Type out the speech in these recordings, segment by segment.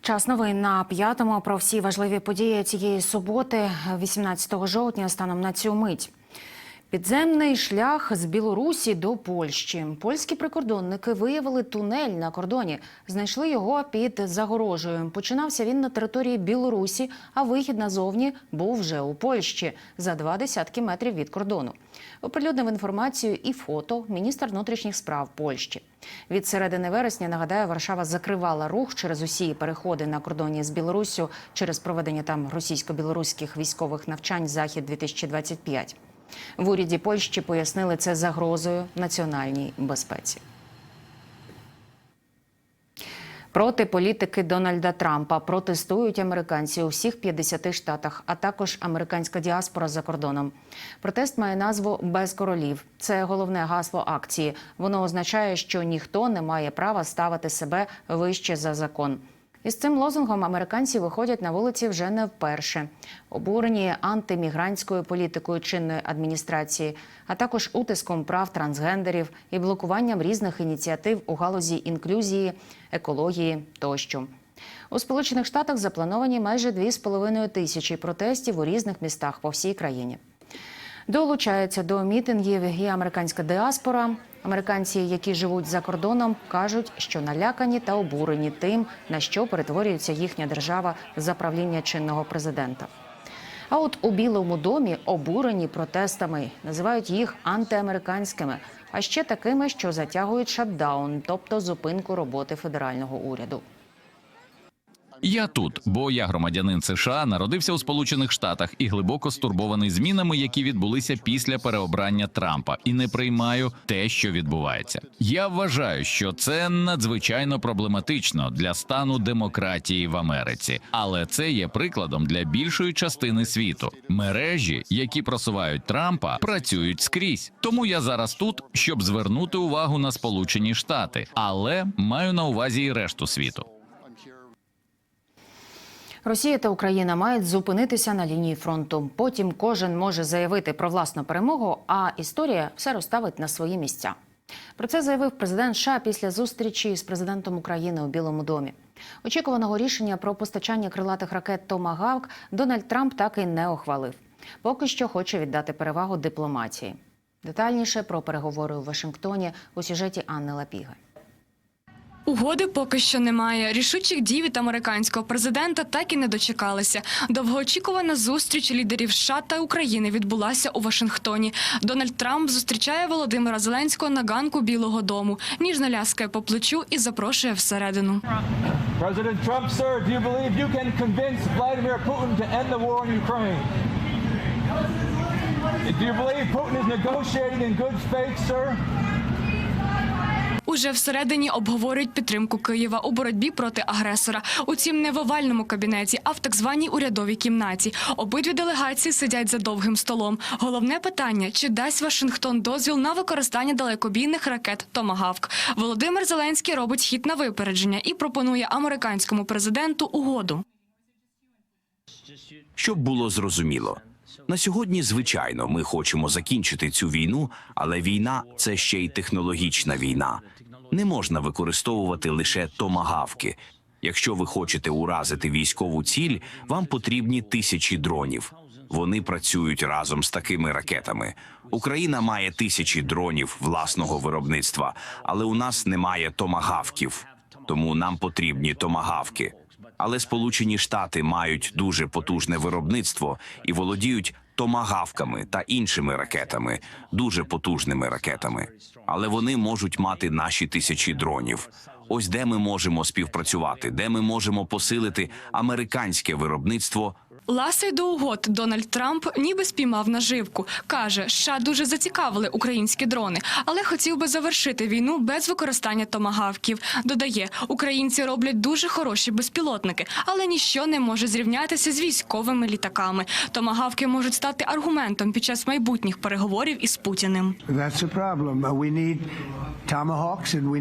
Час новин на п'ятому про всі важливі події цієї суботи, 18 жовтня, станом на цю мить. Підземний шлях з Білорусі до Польщі. Польські прикордонники виявили тунель на кордоні. Знайшли його під загорожею. Починався він на території Білорусі, а вихід назовні був вже у Польщі за два десятки метрів від кордону. Оприлюднив інформацію і фото міністр внутрішніх справ Польщі. Від середини вересня нагадаю, Варшава закривала рух через усі переходи на кордоні з Білоруссю через проведення там російсько-білоруських військових навчань Захід 2025 В уряді Польщі пояснили це загрозою національній безпеці. Проти політики Дональда Трампа протестують американці у всіх 50 штатах, а також американська діаспора за кордоном. Протест має назву Без королів. Це головне гасло акції. Воно означає, що ніхто не має права ставити себе вище за закон. Із цим лозунгом американці виходять на вулиці вже не вперше. Обурені антимігрантською політикою чинної адміністрації, а також утиском прав трансгендерів і блокуванням різних ініціатив у галузі інклюзії, екології тощо. У Сполучених Штатах заплановані майже 2,5 тисячі протестів у різних містах по всій країні. Долучаються до мітингів і американська діаспора. Американці, які живуть за кордоном, кажуть, що налякані та обурені тим, на що перетворюється їхня держава за правління чинного президента. А от у Білому домі обурені протестами, називають їх антиамериканськими, а ще такими, що затягують шатдаун, тобто зупинку роботи федерального уряду. Я тут, бо я громадянин США, народився у Сполучених Штатах і глибоко стурбований змінами, які відбулися після переобрання Трампа, і не приймаю те, що відбувається. Я вважаю, що це надзвичайно проблематично для стану демократії в Америці, але це є прикладом для більшої частини світу. Мережі, які просувають Трампа, працюють скрізь. Тому я зараз тут, щоб звернути увагу на Сполучені Штати, але маю на увазі і решту світу. Росія та Україна мають зупинитися на лінії фронту. Потім кожен може заявити про власну перемогу, а історія все розставить на свої місця. Про це заявив президент США після зустрічі з президентом України у Білому домі. Очікуваного рішення про постачання крилатих ракет Томагавк Дональд Трамп так і не ухвалив. Поки що хоче віддати перевагу дипломатії. Детальніше про переговори у Вашингтоні у сюжеті Анни Лапіги. Угоди поки що немає. Рішучих дій від американського президента так і не дочекалися. Довгоочікувана зустріч лідерів США та України відбулася у Вашингтоні. Дональд Трамп зустрічає Володимира Зеленського на ганку Білого Дому, ніжно ляскає по плечу і запрошує всередину. You can convince Vladimir Putin to end the war in Ukraine? Do you believe Putin is negotiating in good faith, sir? Уже всередині обговорюють підтримку Києва у боротьбі проти агресора. Утім, не в овальному кабінеті, а в так званій урядовій кімнаті. Обидві делегації сидять за довгим столом. Головне питання: чи дасть Вашингтон дозвіл на використання далекобійних ракет Томагавк? Володимир Зеленський робить хід на випередження і пропонує американському президенту угоду. Щоб було зрозуміло. На сьогодні, звичайно, ми хочемо закінчити цю війну, але війна це ще й технологічна війна. Не можна використовувати лише томагавки. Якщо ви хочете уразити військову ціль, вам потрібні тисячі дронів. Вони працюють разом з такими ракетами. Україна має тисячі дронів власного виробництва, але у нас немає томагавків. Тому нам потрібні томагавки. Але Сполучені Штати мають дуже потужне виробництво і володіють томагавками та іншими ракетами, дуже потужними ракетами. Але вони можуть мати наші тисячі дронів. Ось де ми можемо співпрацювати, де ми можемо посилити американське виробництво Ласий до угод Дональд Трамп ніби спіймав наживку. Каже, США дуже зацікавили українські дрони, але хотів би завершити війну без використання томагавків. Додає, українці роблять дуже хороші безпілотники, але ніщо не може зрівнятися з військовими літаками. Томагавки можуть стати аргументом під час майбутніх переговорів із Путіним.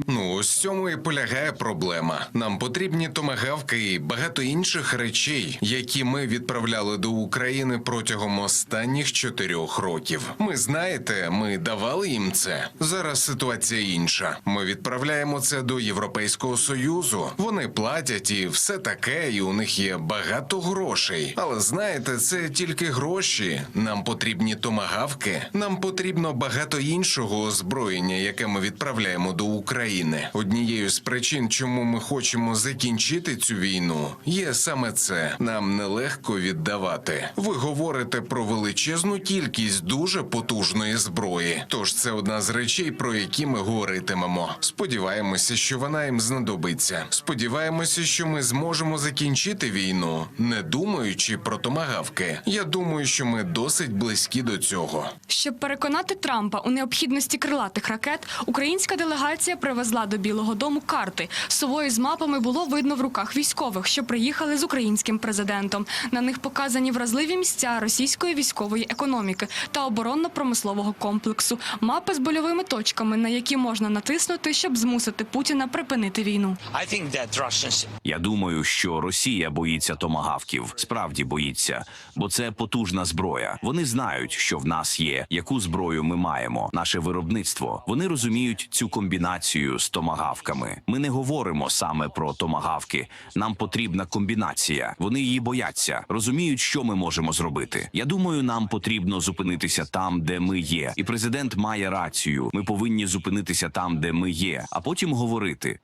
Ну, ось цьому і полягає проблема. Нам потрібні томагавки і багато інших речей, які ми відправляємо відправляли до України протягом останніх чотирьох років. Ми знаєте, ми давали їм це. Зараз ситуація інша. Ми відправляємо це до Європейського союзу. Вони платять і все таке, і у них є багато грошей. Але знаєте, це тільки гроші. Нам потрібні томагавки. Нам потрібно багато іншого озброєння, яке ми відправляємо до України. Однією з причин, чому ми хочемо закінчити цю війну, є саме це. Нам нелегко віддавати. Ви говорите про величезну кількість дуже потужної зброї. Тож це одна з речей, про які ми говоритимемо. Сподіваємося, що вона їм знадобиться. Сподіваємося, що ми зможемо закінчити війну, не думаючи про томагавки. Я думаю, що ми досить близькі до цього. Щоб переконати Трампа у необхідності крилатих ракет, українська делегація привезла до Білого Дому карти. Совою з мапами було видно в руках військових, що приїхали з українським президентом. На них показані вразливі місця російської військової економіки та оборонно-промислового комплексу. Мапи з больовими точками, на які можна натиснути, щоб змусити Путіна припинити війну. Я думаю, що Росія боїться томагавків, справді боїться, бо це потужна зброя. Вони знають, що в нас є, яку зброю ми маємо, наше виробництво. Вони розуміють цю комбінацію з томагавками. Ми не говоримо саме про томагавки. Нам потрібна комбінація. Вони її бояться, розуміють, що ми можемо зробити. Я думаю, нам потрібно зупинитися там, де ми є. І президент має рацію. Ми повинні зупинитися там, де ми є, а потім говорити.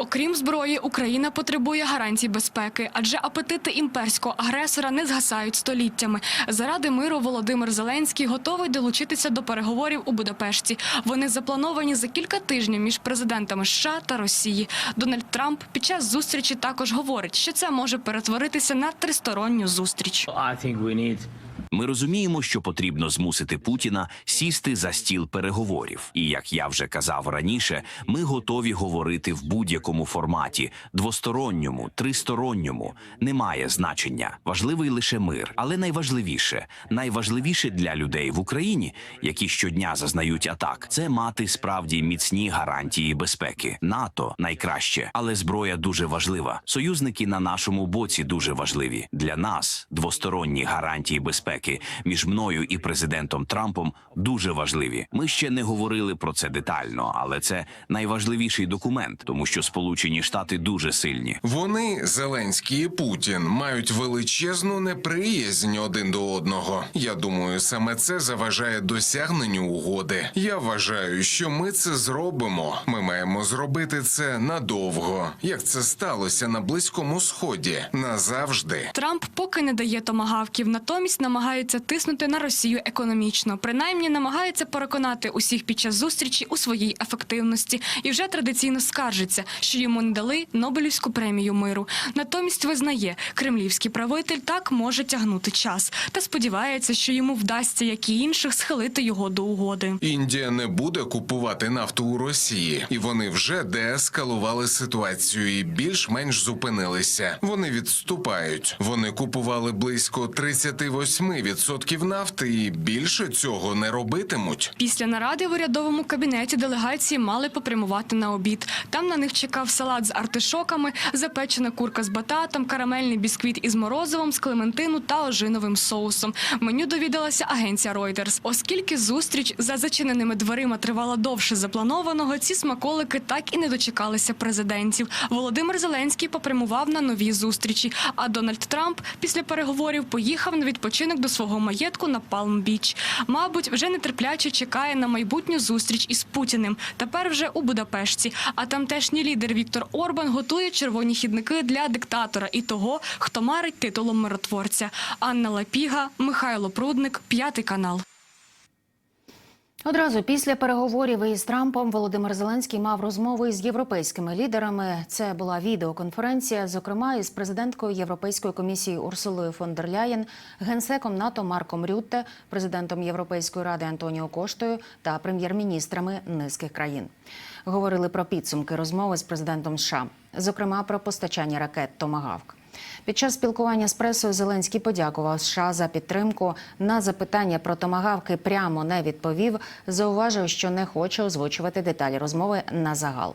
Окрім зброї, Україна потребує гарантій безпеки, адже апетити імперського агресора не згасають століттями. Заради миру Володимир Зеленський готовий долучитися до переговорів у Будапешті. Вони заплановані за кілька тижнів між президентами США та Росії. Дональд Трамп під час зустрічі також говорить, що це може перетворитися на тристоронню зустріч. I think we need Ми розуміємо, що потрібно змусити Путіна сісти за стіл переговорів. І як я вже казав раніше, ми готові говорити в будь-якому форматі двосторонньому, тристоронньому. Немає значення. Важливий лише мир, але найважливіше, найважливіше для людей в Україні, які щодня зазнають атак, це мати справді міцні гарантії безпеки. НАТО найкраще, але зброя дуже важлива. Союзники на нашому боці дуже важливі. Для нас двосторонні гарантії безпеки між мною і президентом Трампом дуже важливі. Ми ще не говорили про це детально, але це найважливіший документ, тому що Сполучені Штати дуже сильні. Вони, Зеленський і Путін, мають величезну неприязнь один до одного. Я думаю, саме це заважає досягненню угоди. Я вважаю, що ми це зробимо. Ми маємо зробити це надовго, як це сталося на Близькому Сході назавжди. Трамп поки не дає томагавків, натомість намагається тиснути на Росію економічно. Принаймні намагається переконати усіх під час зустрічі у своїй ефективності і вже традиційно скаржиться, що йому не дали Нобелівську премію миру. Натомість визнає, кремлівський правитель так може тягнути час та сподівається, що йому вдасться, як і інших, схилити його до угоди. Індія не буде купувати нафту у Росії, і вони вже деескалували ситуацію і більш-менш зупинилися. Вони відступають. Вони купували близько 38% нафти і більше цього не робитимуть. Після наради в урядовому кабінеті делегації мали попрямувати на обід. Там на них чекав салат з артишоками, запечена курка з бататом, карамельний бісквіт із морозивом, з клементину та ожиновим соусом. Меню довідалася агенція Reuters. Оскільки зустріч за зачиненими дверима тривала довше запланованого, ці смаколики так і не дочекалися президентів. Володимир Зеленський попрямував на нові зустрічі. А Дональд Трамп після переговорів поїхав на відпочинок до свого маєтку на Палм-Біч. Мабуть, вже нетерпляче чекає на майбутню зустріч із Путіним. Тепер вже у Будапешті. А тамтешній лідер Віктор Орбан готує червоні хідники для диктатора і того, хто марить титулом миротворця. Анна Лапіга, Михайло Прудник, п'ятий канал. Одразу після переговорів із Трампом Володимир Зеленський мав розмову із європейськими лідерами. Це була відеоконференція, зокрема із президенткою Європейської комісії Урсулою фон дер Ляєн, генсеком НАТО Марком Рютте, президентом Європейської ради Антоніо Коштою та прем'єр-міністрами низьких країн. Говорили про підсумки розмови з президентом США, зокрема про постачання ракет Томагавк. Під час спілкування з пресою Зеленський подякував США за підтримку. На запитання про томагавки прямо не відповів. Зауважив, що не хоче озвучувати деталі розмови на загал.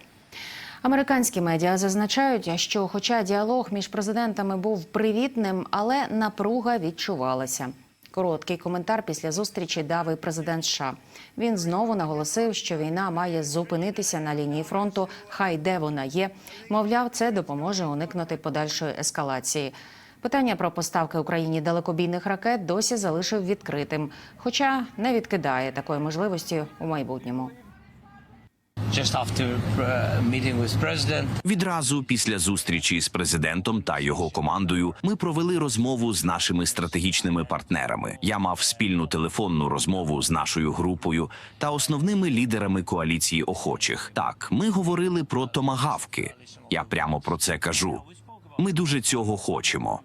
Американські медіа зазначають, що, хоча діалог між президентами був привітним, але напруга відчувалася. Короткий коментар після зустрічі дав і президент США. Він знову наголосив, що війна має зупинитися на лінії фронту, хай де вона є. Мовляв, це допоможе уникнути подальшої ескалації. Питання про поставки Україні далекобійних ракет досі залишив відкритим, хоча не відкидає такої можливості у майбутньому. Just after uh, Відразу після зустрічі з президентом та його командою ми провели розмову з нашими стратегічними партнерами. Я мав спільну телефонну розмову з нашою групою та основними лідерами коаліції охочих. Так, ми говорили про томагавки. Я прямо про це кажу. Ми дуже цього хочемо.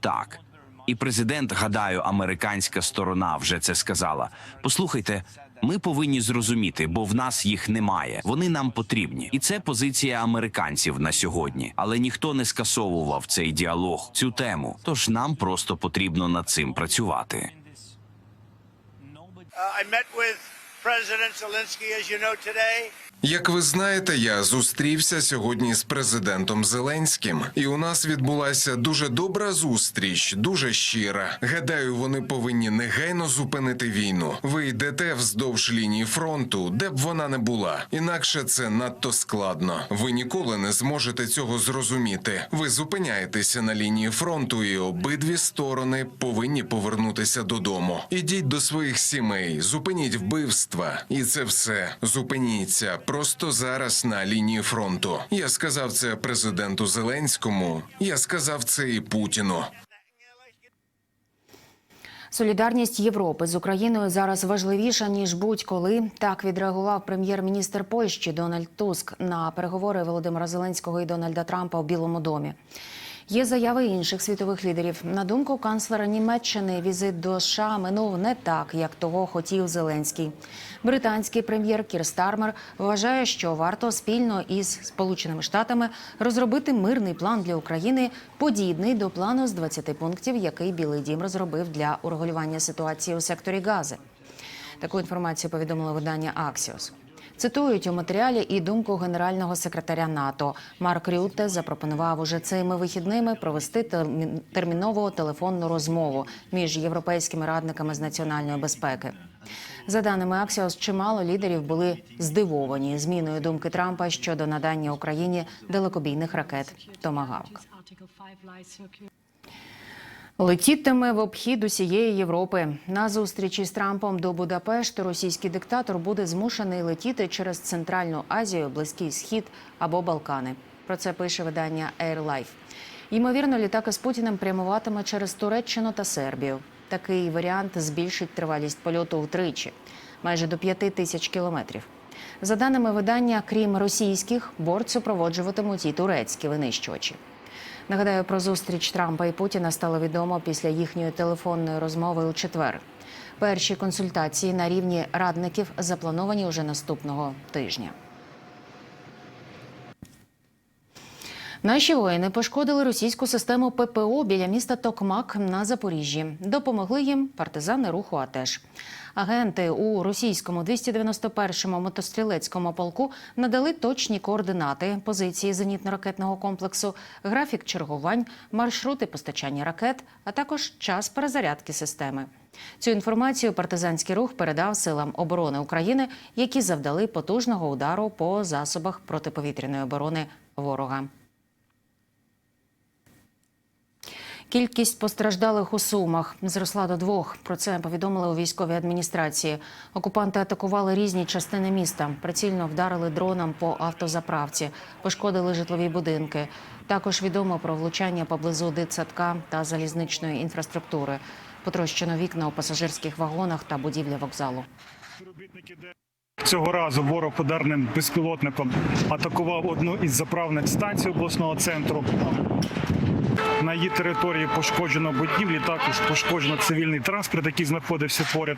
Так. І президент, гадаю, американська сторона вже це сказала. Послухайте, ми повинні зрозуміти, бо в нас їх немає. Вони нам потрібні, і це позиція американців на сьогодні. Але ніхто не скасовував цей діалог, цю тему. Тож нам просто потрібно над цим працювати. Uh, I met with President Zelensky, as you know. Як ви знаєте, я зустрівся сьогодні з президентом Зеленським, і у нас відбулася дуже добра зустріч, дуже щира. Гадаю, вони повинні негайно зупинити війну. Ви йдете вздовж лінії фронту, де б вона не була. Інакше це надто складно. Ви ніколи не зможете цього зрозуміти. Ви зупиняєтеся на лінії фронту, і обидві сторони повинні повернутися додому. Ідіть до своїх сімей, зупиніть вбивства, і це все. Зупиніться просто зараз на лінії фронту. Я сказав це президенту Зеленському. Я сказав це і Путіну. Солідарність Європи з Україною зараз важливіша ніж будь-коли. Так відреагував прем'єр-міністр Польщі Дональд Туск на переговори Володимира Зеленського і Дональда Трампа у Білому домі. Є заяви інших світових лідерів. На думку канцлера Німеччини, візит до США минув не так, як того хотів Зеленський. Британський прем'єр Кір Стармер вважає, що варто спільно із Сполученими Штатами розробити мирний план для України, подібний до плану з 20 пунктів, який Білий Дім розробив для урегулювання ситуації у секторі Гази. Таку інформацію повідомило видання Аксіос. Цитують у матеріалі і думку генерального секретаря НАТО. Марк Рютте запропонував уже цими вихідними провести термі- термінову телефонну розмову між європейськими радниками з національної безпеки. За даними Аксіос, чимало лідерів були здивовані зміною думки Трампа щодо надання Україні далекобійних ракет Томагавк. Летітиме в обхід усієї Європи. На зустрічі з Трампом до Будапешту російський диктатор буде змушений летіти через Центральну Азію, Близький Схід або Балкани. Про це пише видання Air Life. Ймовірно, літак із Путіним прямуватиме через Туреччину та Сербію. Такий варіант збільшить тривалість польоту втричі, майже до п'яти тисяч кілометрів. За даними видання, крім російських, борт супроводжуватимуть і турецькі винищувачі. Нагадаю, про зустріч Трампа і Путіна стало відомо після їхньої телефонної розмови у четвер. Перші консультації на рівні радників заплановані уже наступного тижня. Наші воїни пошкодили російську систему ППО біля міста Токмак на Запоріжжі. Допомогли їм партизани руху АТЕШ. Агенти у російському 291-му мотострілецькому полку надали точні координати позиції зенітно-ракетного комплексу, графік чергувань, маршрути постачання ракет, а також час перезарядки системи. Цю інформацію партизанський рух передав силам оборони України, які завдали потужного удару по засобах протиповітряної оборони ворога. Кількість постраждалих у Сумах зросла до двох. Про це повідомили у військовій адміністрації. Окупанти атакували різні частини міста. Прицільно вдарили дроном по автозаправці, пошкодили житлові будинки. Також відомо про влучання поблизу дитсадка та залізничної інфраструктури. Потрощено вікна у пасажирських вагонах та будівлі вокзалу. Цього разу ворог ударним безпілотником атакував одну із заправних станцій обласного центру. На її території пошкоджено будівлі, також пошкоджено цивільний транспорт, який знаходився поряд.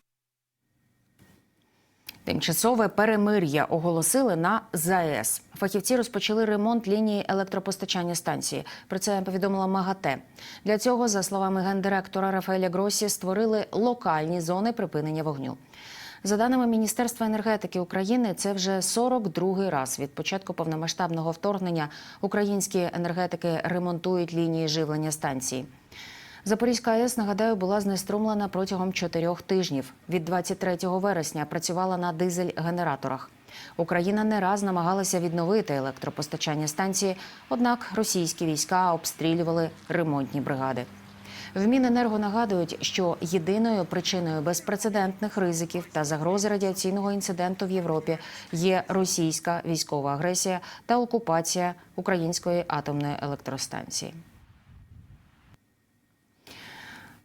Тимчасове перемир'я оголосили на ЗАЕС. Фахівці розпочали ремонт лінії електропостачання станції. Про це повідомила МАГАТЕ. Для цього, за словами гендиректора Рафаеля Гросі, створили локальні зони припинення вогню. За даними Міністерства енергетики України, це вже 42-й раз від початку повномасштабного вторгнення українські енергетики ремонтують лінії живлення станції. Запорізька АЕС, нагадаю, була знеструмлена протягом чотирьох тижнів. Від 23 вересня працювала на дизель-генераторах. Україна не раз намагалася відновити електропостачання станції, однак російські війська обстрілювали ремонтні бригади. В Міненерго нагадують, що єдиною причиною безпрецедентних ризиків та загрози радіаційного інциденту в Європі є російська військова агресія та окупація української атомної електростанції.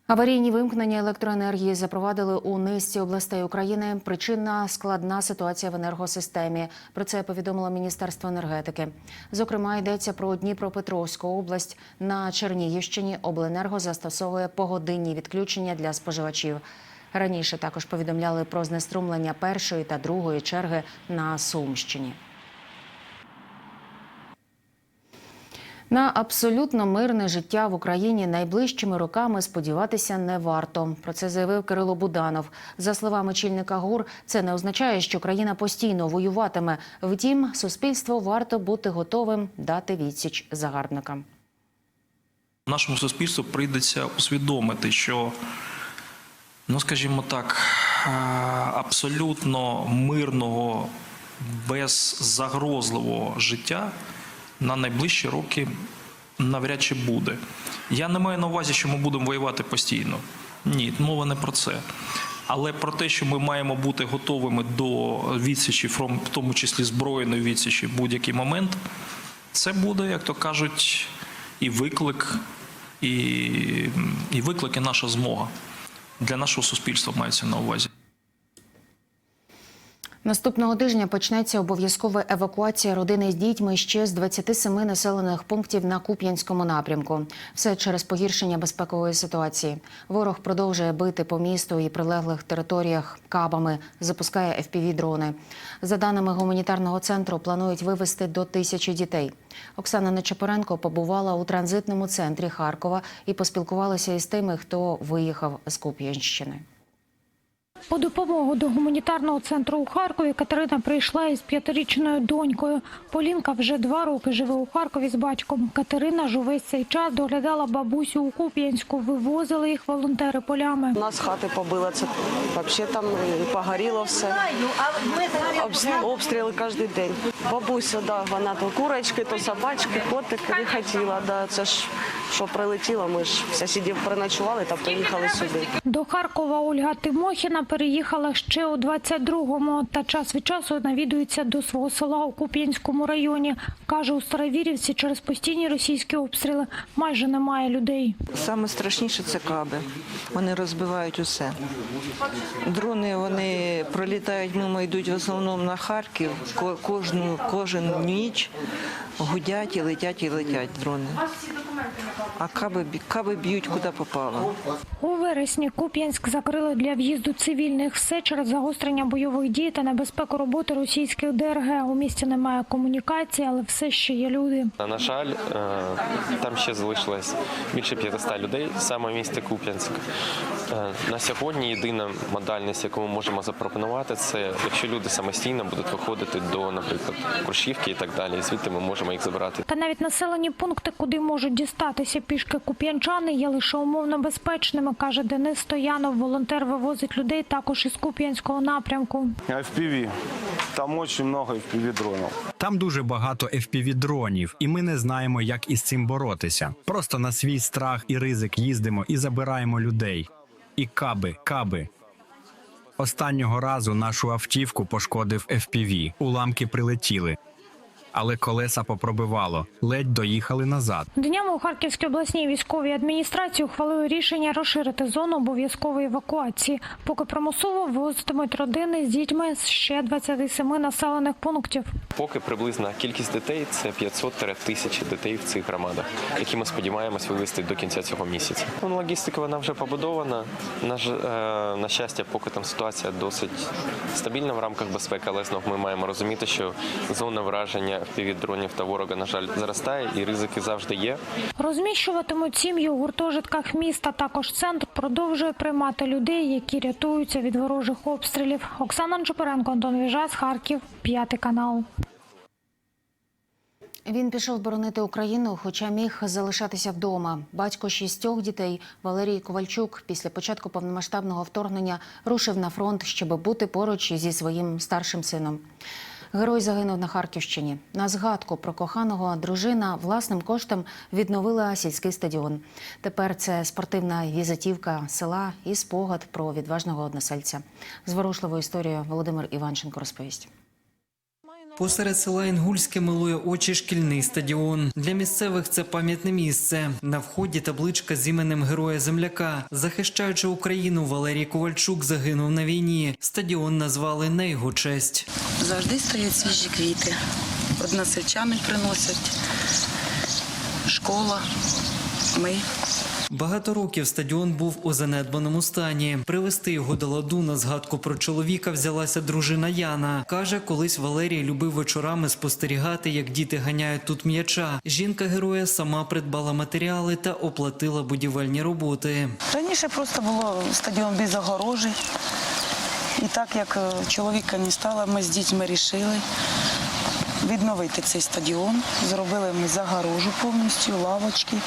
Аварійні вимкнення електроенергії запровадили у низці областей України. Причина складна ситуація в енергосистемі. Про це повідомило Міністерство енергетики. Зокрема, йдеться про Дніпропетровську область. На Чернігівщині обленерго застосовує погодинні відключення для споживачів. Раніше також повідомляли про знеструмлення першої та другої черги на Сумщині. На абсолютно мирне життя в Україні найближчими роками сподіватися не варто. Про це заявив Кирило Буданов. За словами чільника ГУР, це не означає, що країна постійно воюватиме. Втім, суспільству варто бути готовим дати відсіч загарбникам. Нашому суспільству прийдеться усвідомити, що, ну скажімо так, абсолютно мирного, беззагрозливого життя на найближчі роки навряд чи буде. Я не маю на увазі, що ми будемо воювати постійно. Ні, мова не про це. Але про те, що ми маємо бути готовими до відсічі, в тому числі збройної відсічі, в будь-який момент, це буде, як то кажуть, і виклик, і, і виклик, і наша змога для нашого суспільства мається на увазі. Наступного тижня почнеться обов'язкова евакуація родини з дітьми ще з 27 населених пунктів на Куп'янському напрямку. Все через погіршення безпекової ситуації. Ворог продовжує бити по місту і прилеглих територіях кабами, запускає fpv дрони За даними гуманітарного центру, планують вивезти до тисячі дітей. Оксана Нечапоренко побувала у транзитному центрі Харкова і поспілкувалася із тими, хто виїхав з Куп'янщини. По допомогу до гуманітарного центру у Харкові Катерина прийшла із п'ятирічною донькою. Полінка вже два роки живе у Харкові з батьком. Катерина ж увесь цей час доглядала бабусю у Куп'янську. Вивозили їх волонтери полями. У нас хати побило, це взагалі там погоріло все. Обстріли кожен день. Бабуся, да, вона то курочки, то собачки, котики не хотіла. Да. Це ж що прилетіло, ми ж сусідів переночували та поїхали сюди. До Харкова Ольга Тимохіна переїхала ще у 22-му та час від часу навідується до свого села у Куп'янському районі. Каже, у Старовірівці через постійні російські обстріли майже немає людей. Саме страшніше це каби. Вони розбивають усе. Дрони вони пролітають мимо, йдуть в основному на Харків. Ко- Кожну кожен ніч гудять і летять і летять дрони. А каби каби б'ють куди попало. У вересні Куп'янськ закрили для в'їзду цивільних. Все через загострення бойових дій та небезпеку роботи російських ДРГ. У місті немає комунікації, але все ще є люди. На жаль, е, там ще залишилось більше 500 людей саме в місті Куп'янськ. Е, На сьогодні єдина модальність, яку ми можемо запропонувати, це якщо люди самостійно будуть виходити до, наприклад, Куршівки і так далі, і звідти ми можемо їх забрати. Та навіть населені пункти, куди можуть дістатися пішки куп'янчани, є лише умовно безпечними, каже Денис Стоянов. Волонтер вивозить людей також із Куп'янського напрямку. FPV. Там дуже багато FPV дронів. Там дуже багато fpv дронів, і ми не знаємо, як із цим боротися. Просто на свій страх і ризик їздимо і забираємо людей. І каби, каби. Останнього разу нашу автівку пошкодив FPV. Уламки прилетіли. Але колеса попробивало, ледь доїхали назад. Днями у Харківській обласній військовій адміністрації ухвалили рішення розширити зону обов'язкової евакуації, поки примусово вивозитимуть родини з дітьми з ще 27 населених пунктів. Поки приблизна кількість дітей це 500-1000 дітей в цих громадах, які ми сподіваємось вивезти до кінця цього місяця. Ну, Логістика вона вже побудована. На, ж- е, на щастя, поки там ситуація досить стабільна в рамках безпеки, але знов ми маємо розуміти, що зона враження дронів та ворога, на жаль, зростає, і ризики завжди є. Розміщуватимуть сім'ї у гуртожитках міста. Також центр продовжує приймати людей, які рятуються від ворожих обстрілів. Оксана Чупаренко, Антон Віжас, Харків, п'ятий канал. Він пішов боронити Україну, хоча міг залишатися вдома. Батько шістьох дітей Валерій Ковальчук після початку повномасштабного вторгнення рушив на фронт, щоб бути поруч зі своїм старшим сином. Герой загинув на Харківщині. На згадку про коханого дружина власним коштом відновила сільський стадіон. Тепер це спортивна візитівка села і спогад про відважного односельця. Зворушливу історію Володимир Іванченко розповість. Посеред села Інгульське милує очі шкільний стадіон. Для місцевих це пам'ятне місце. На вході табличка з іменем героя земляка. Захищаючи Україну, Валерій Ковальчук загинув на війні. Стадіон назвали на його честь. Завжди стоять свіжі квіти. Односельчани приносять, школа, ми. Багато років стадіон був у занедбаному стані. Привести його до ладу на згадку про чоловіка взялася дружина Яна. Каже, колись Валерій любив вечорами спостерігати, як діти ганяють тут м'яча. Жінка героя сама придбала матеріали та оплатила будівельні роботи. Раніше просто було стадіон без огорожі. І так як е, чоловіка не стало, ми з дітьми вирішили відновити цей стадіон. Зробили ми загорожу повністю, лавочки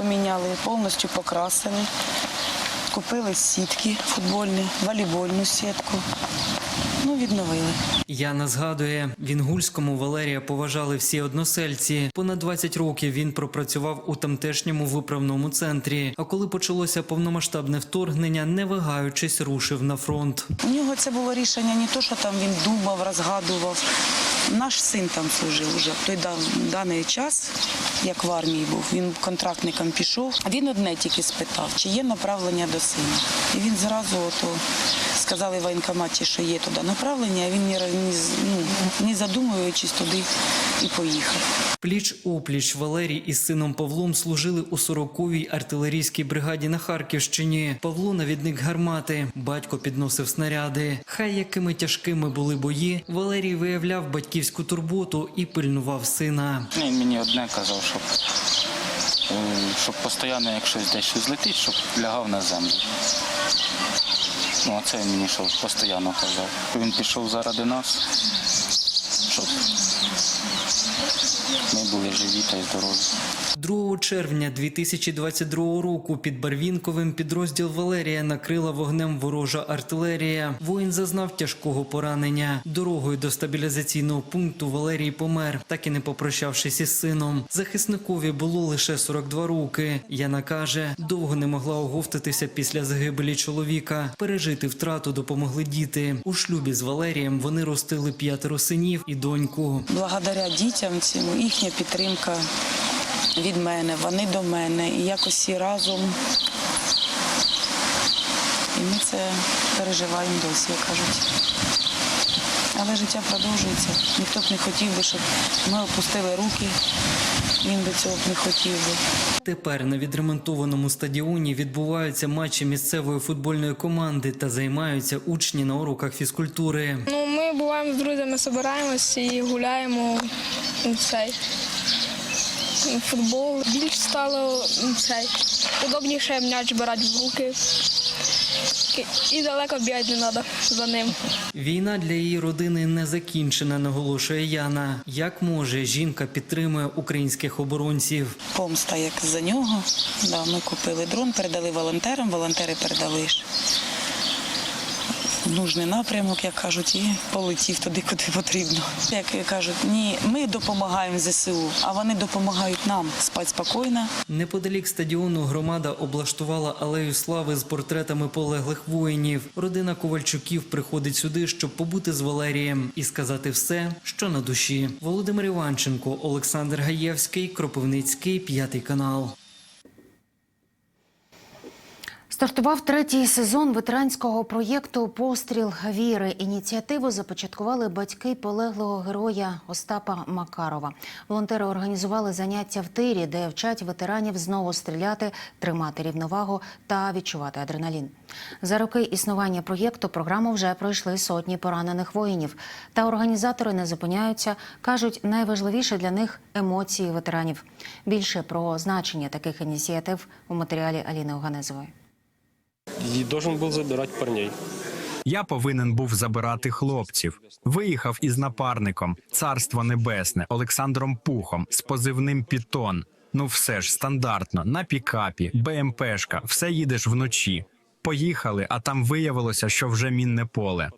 поміняли, повністю покрасили. Купили сітки футбольні, волейбольну сітку. Ну, відновили. Яна згадує, в Інгульському Валерія поважали всі односельці. Понад 20 років він пропрацював у тамтешньому виправному центрі. А коли почалося повномасштабне вторгнення, не вагаючись, рушив на фронт. У нього це було рішення не то, що там він думав, розгадував. Наш син там служив уже в той даний час, як в армії був. Він контрактником пішов. Він одне тільки спитав, чи є направлення до сина. І він зразу ото сказали в воєнкоматі, що є туди направлення, а він ні, ну, не задумуючись туди і поїхав. Пліч опліч Валерій із сином Павлом служили у 40-й артилерійській бригаді на Харківщині. Павло навідник гармати. Батько підносив снаряди. Хай якими тяжкими були бої, Валерій виявляв батьківську турботу і пильнував сина. Він мені одне казав, щоб, е, щоб постійно, як щось щось щоб лягав на землю. Ну, це він мені що постійно казав. Він пішов заради нас, щоб ми були живі та й здорові. 2 червня 2022 року під Барвінковим підрозділ Валерія накрила вогнем ворожа артилерія. Воїн зазнав тяжкого поранення. Дорогою до стабілізаційного пункту Валерій помер, так і не попрощавшись із сином. Захисникові було лише 42 роки. Яна каже, довго не могла оговтатися після загибелі чоловіка. Пережити втрату допомогли діти. У шлюбі з Валерієм вони ростили п'ятеро синів і доньку. Благодаря дітям цьому їхня підтримка від мене, вони до мене. І якось всі разом. І ми це переживаємо досі, як кажуть. Але життя продовжується. Ніхто б не хотів би, щоб ми опустили руки. Він би цього б не хотів би. Тепер на відремонтованому стадіоні відбуваються матчі місцевої футбольної команди та займаються учні на уроках фізкультури. Ну, ми буваємо з друзями, збираємось і гуляємо ну, цей ну, футбол. Більш стало ну, цей. Удобніше м'яч брати в руки. І далеко бігати не треба за ним. Війна для її родини не закінчена, наголошує Яна. Як може, жінка підтримує українських оборонців. Помста як за нього. Да, ми купили дрон, передали волонтерам, волонтери передали нужний напрямок, як кажуть, і полетів туди, куди потрібно. Як кажуть, ні, ми допомагаємо ЗСУ, а вони допомагають нам спати спокійно. Неподалік стадіону громада облаштувала алею слави з портретами полеглих воїнів. Родина Ковальчуків приходить сюди, щоб побути з Валерієм і сказати все, що на душі. Володимир Іванченко, Олександр Гаєвський, Кропивницький, п'ятий канал. Стартував третій сезон ветеранського проєкту Постріл віри. Ініціативу започаткували батьки полеглого героя Остапа Макарова. Волонтери організували заняття в тирі, де вчать ветеранів знову стріляти, тримати рівновагу та відчувати адреналін. За роки існування проєкту програму вже пройшли сотні поранених воїнів. Та організатори не зупиняються. кажуть, найважливіше для них емоції ветеранів. Більше про значення таких ініціатив у матеріалі Аліни Оганезової. И должен был забирать парней. Я повинен був забирати хлопців. Виїхав із напарником Царство Небесне Олександром Пухом з позивним Пітон. Ну все ж стандартно, на пікапі, БМПшка, все їдеш вночі. Поїхали, а там виявилося, що вже мінне поле.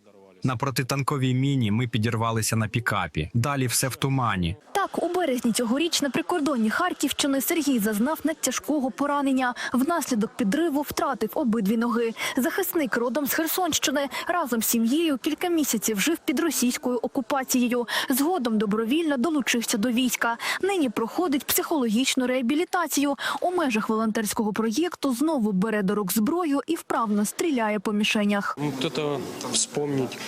На протитанковій міні ми підірвалися на пікапі. Далі все в тумані. Так, у березні цьогоріч на прикордонні Харківщини Сергій зазнав надтяжкого поранення. Внаслідок підриву втратив обидві ноги. Захисник родом з Херсонщини разом з сім'єю кілька місяців жив під російською окупацією. Згодом добровільно долучився до війська. Нині проходить психологічну реабілітацію. У межах волонтерського проєкту знову бере до рук зброю і вправно стріляє по мішенях. Ну, Кто-то вспомнить,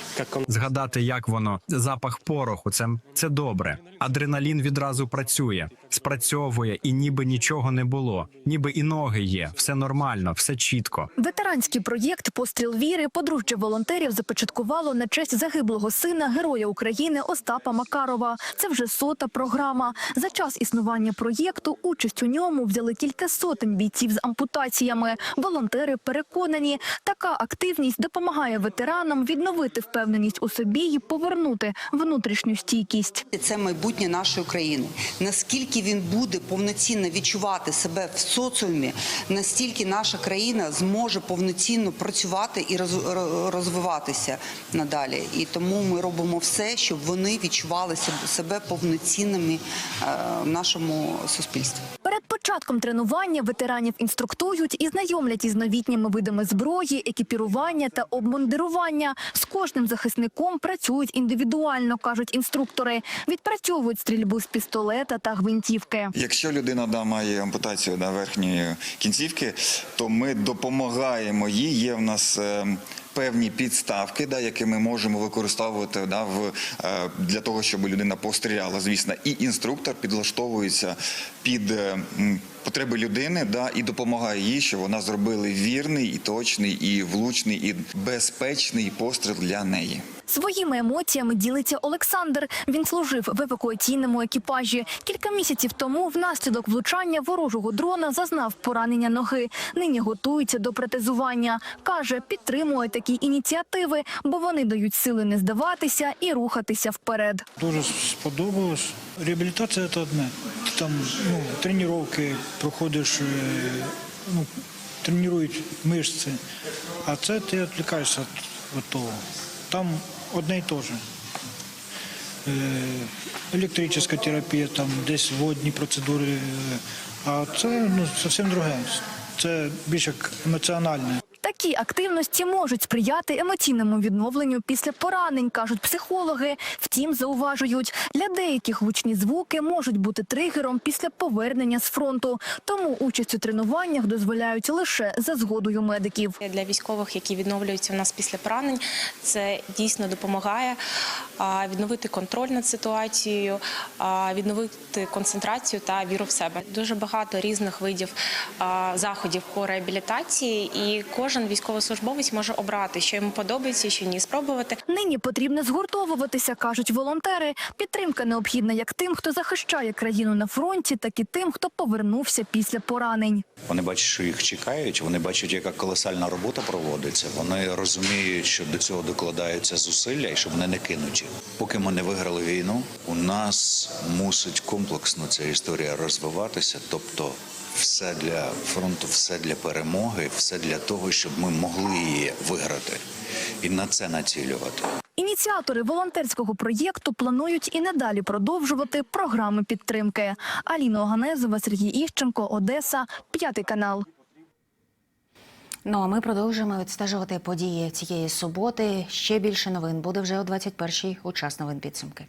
Згадати, як воно запах пороху, це, це добре. Адреналін відразу працює, спрацьовує, і ніби нічого не було. Ніби і ноги є, все нормально, все чітко. Ветеранський проєкт Постріл віри подружжя волонтерів започаткувало на честь загиблого сина Героя України Остапа Макарова. Це вже сота програма. За час існування проєкту участь у ньому взяли кілька сотень бійців з ампутаціями. Волонтери переконані, така активність допомагає ветеранам відновити впевненість у собі і повернути внутрішню стійкість. Це майбутнє нашої країни. Наскільки він буде повноцінно відчувати себе в соціумі, настільки наша країна зможе повноцінно працювати і роз- розвиватися надалі. І тому ми робимо все, щоб вони відчували себе- себе повноцінними е, в нашому суспільстві. Перед початком тренування ветеранів інструктують і знайомлять із новітніми видами зброї, екіпірування та обмундирування. З кожним захисником працюють індивідуально, кажуть інструктори. Відпрацьовують стрільбу з пістолета та гвинтівки. Якщо людина да, має ампутацію да, верхньої кінцівки, то ми допомагаємо їй. Є в нас е, певні підставки, да, які ми можемо використовувати да, в, е, для того, щоб людина постріляла. Звісно, і інструктор підлаштовується під е, потреби людини да, і допомагає їй, щоб вона зробила вірний, і точний, і влучний, і безпечний постріл для неї. Своїми емоціями ділиться Олександр. Він служив в евакуаційному екіпажі. Кілька місяців тому внаслідок влучання ворожого дрона зазнав поранення ноги. Нині готується до протезування. Каже, підтримує такі ініціативи, бо вони дають сили не здаватися і рухатися вперед. Дуже сподобалось. Реабілітація це одне. Там ну, тренування проходиш, е, ну, тренують мишці, а це ти відвлікаєшся від, від того. Там одне і те ж. Е, Електрична терапія, там десь водні процедури. е, А це ну, зовсім друге. Це більш як емоціональне. Такі активності можуть сприяти емоційному відновленню після поранень, кажуть психологи. Втім, зауважують, для деяких гучні звуки можуть бути тригером після повернення з фронту. Тому участь у тренуваннях дозволяють лише за згодою медиків. Для військових, які відновлюються в нас після поранень, це дійсно допомагає відновити контроль над ситуацією, відновити концентрацію та віру в себе. Дуже багато різних видів заходів по реабілітації, і кожен військовослужбовець може обрати, що йому подобається, що ні, спробувати. Нині потрібно згуртовуватися, кажуть волонтери. Підтримка необхідна як тим, хто захищає країну на фронті, так і тим, хто повернувся після поранень. Вони бачать, що їх чекають. Вони бачать, яка колосальна робота проводиться. Вони розуміють, що до цього докладаються зусилля і що вони не кинуті. Поки ми не виграли війну, у нас мусить комплексно ця історія розвиватися. Тобто, все для фронту, все для перемоги, все для того, щоб ми могли її виграти, і на це націлювати. Ініціатори волонтерського проєкту планують і надалі продовжувати програми підтримки. Аліна Оганезова, Сергій Іщенко, Одеса, п'ятий канал. Ну а ми продовжуємо відстежувати події цієї суботи. Ще більше новин буде вже о 21-й у час новин підсумки.